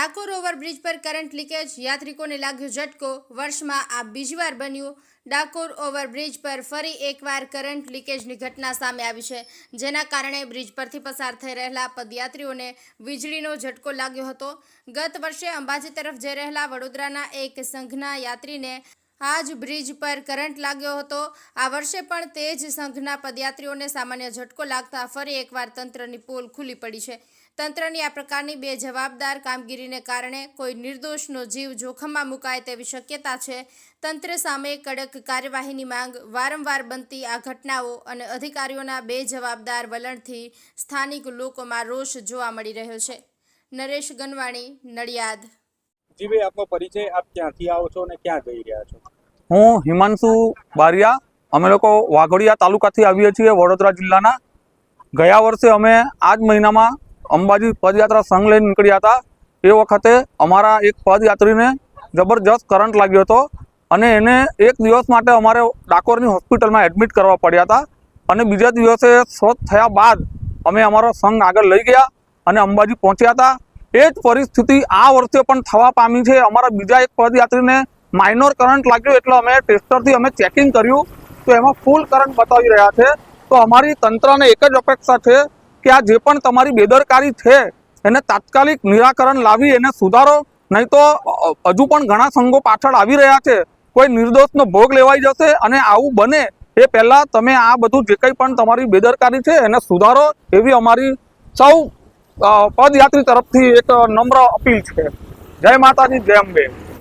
Dakor overbridge પર current leakage, યાત્રિકોને લાગ્યો ઝટકો. વર્ષમાં આ બીજીવાર બન્યું. ડાકોર ઓવરબ્રિજ પર ફરી એકવાર કરંટ લીકેજની ઘટના સામે આવી છે, જેના કારણે બ્રિજ પરથી પસાર થઈ રહેલા પદયાત્રીઓને વીજળીનો ઝટકો લાગ્યો હતો. ગત વર્ષે અંબાજી તરફ જઈ રહેલા વડોદરાના એક સંઘના યાત્રીને આ જ બ્રિજ પર કરંટ લાગ્યો હતો. આ વર્ષે પણ તે જ સંઘના પદયાત્રીઓને સામાન્ય ઝટકો લાગતા ફરી એકવાર તંત્રની પોલ ખુલ્લી પડી છે. તંત્રની આ પ્રકારની બે જવાબદાર કામગીરીને કારણે કોઈ નિર્દોષનો જીવ જોખમમાં મુકાય તેવી શક્યતા છે. તંત્ર સામે કડક કાર્યવાહીની માંગ વારંવાર બનતી આ ઘટનાઓ અને અધિકારીઓના બે જવાબદાર વલણથી સ્થાનિક લોકોમાં રોષ જોવા મળી રહ્યો છે. નરેશ ગનવાણી નડિયાદ. જી ભાઈ આપનો પરિચય આપ ક્યાંથી આવો છો અને ક્યાં જઈ રહ્યા છો? હું હિમાંશુ બારિયા. અમે લોકો વાઘોડિયા તાલુકાથી આવીએ છીએ વડોદરા જિલ્લાના. ગયા વર્ષે અમે આ જ મહિનામાં અંબાજી પદયાત્રા સંઘ લઈને નીકળ્યા હતા. એ વખતે અમારા એક પદયાત્રીને જબરજસ્ત કરંટ લાગ્યો હતો અને એને એક દિવસ માટે અમારે ડાકોરની હોસ્પિટલમાં એડમિટ કરવા પડ્યા હતા અને બીજા દિવસે સ્વસ્થ થયા બાદ અમે અમારો સંઘ આગળ લઈ ગયા અને અંબાજી પહોંચ્યા હતા. એ જ પરિસ્થિતિ આ વર્ષે પણ થવા પામી છે. અમારા બીજા એક પદયાત્રીને માઇનોર કરંટ લાગ્યો એટલે અમે ટેસ્ટરથી અમે ચેકિંગ કર્યું. તો એમાં ફૂલ કરંટ બતાવી રહ્યા છે. તો અમારી તંત્રને એક જ અપેક્ષા છે કે આ જે પણ તમારી બેદરકારી છે, એને તાત્કાલિક નિરાકરણ લાવી, એને સુધારો. નહીં તો હજુ પણ ઘણા સંઘો પાછળ આવી રહ્યા છે. કોઈ નિર્દોષનો ભોગ લેવાઈ જશે અને આવું બને એ પહેલાં તમે આ બધું જે કંઈ પણ તમારી બેદરકારી છે, એને સુધારો એવી અમારી સૌ પદયાત્રી તરફથી એક નમ્ર અપીલ છે. જય માતાજી, જય અંબે.